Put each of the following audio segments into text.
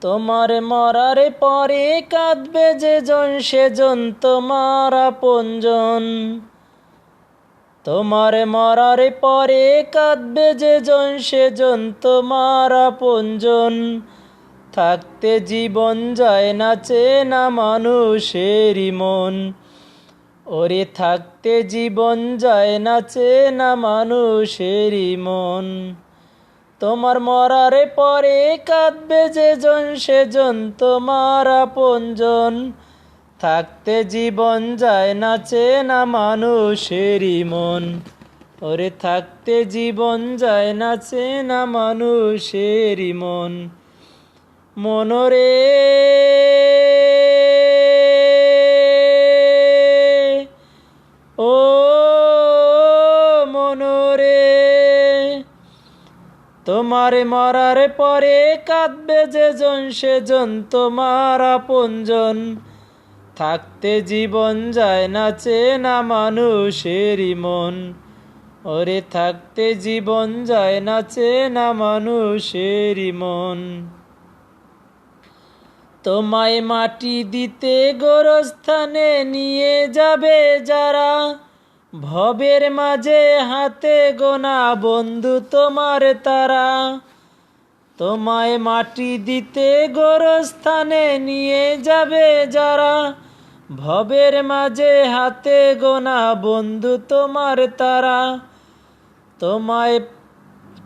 তোমার মরার পরে কাঁদবে যে জন সেজন তোমার আপনজন। তোমার মরার পরে কাঁদবে যে জন সেজন তোমার আপনজন। থাকতে জীবন যায় না, চেনা মানুষেরই মন। ওরে, থাকতে জীবন যায় না, চেনা মানুষেরই মন। তোমার মরারে পরে কাঁদবে যেজন, সেজন তোমার আপনজন। থাকতে জীবন যায় না, চেনা মানুষেরই মন। ওরে, থাকতে জীবন যায় না, চেনা মানুষেরই মন। মনরে তোমার মরার পরে কাঁদবে যে জন সেজন, তোমার আপনজন। থাকতে জীবন যায় না, চেনা মানুষেরই মন। ওরে, থাকতে জীবন যায় না, চেনা মানুষেরই মন। তোমায় মাটি দিতে গোরস্থানে নিয়ে যাবে যারা ভবের মাঝে হাতে গোনা বন্ধু তোমার তারা। তোমায় মাটি দিতে গোরস্থানে নিয়ে যাবে যারা। ভবের মাঝে হাতে গোনা বন্ধু তোমার তারা। তোমায়,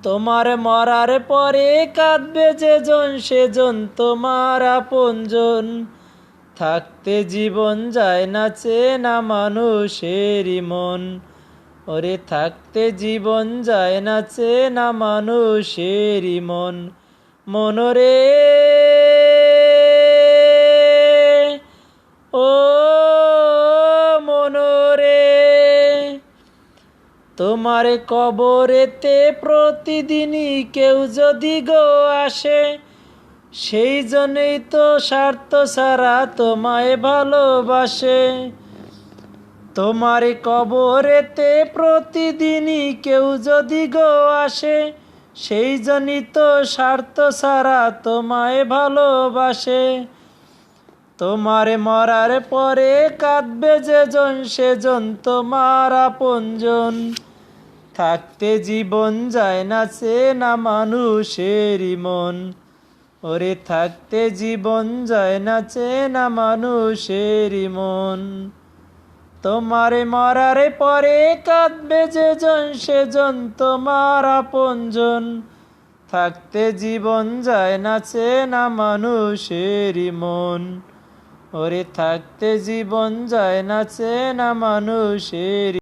তোমার মরার পরে কাঁদবে যে জন সেজন তোমার আপনজন। থাকতে জীবন যায় না, চেনা মানুষেরই মন। ওরে, থাকতে জীবন যায় না, চেনা মানুষেরই মন। মনরে ও মনরে, তোমার কবরেতে প্রতিদিনই কেউ যদি গো আসে সেই জন্যই তো স্বার্থ ছাড়া তোমায় ভালোবাসে। তোমার কবরেতে প্রতিদিনই কেউ যদি গো আসে সেই জন্যই তো স্বার্থ ছাড়া তোমায় ভালোবাসে। তোমার মরার পরে কাঁদবে যে জন সেজন তোমার আপনজন। থাকতে জীবন যায় না সে না মানুষেরই মন। ওরে থাকতে জীবন যায় না চেনা মানুষেরই মন। তোমার মরার পরে কাঁদবে যে জন সেজন তোমার আপনজন। থাকতে জীবন যায় না চেনা মানুষেরই মন। ওরে থাকতে জীবন যায় না চেনা মানুষের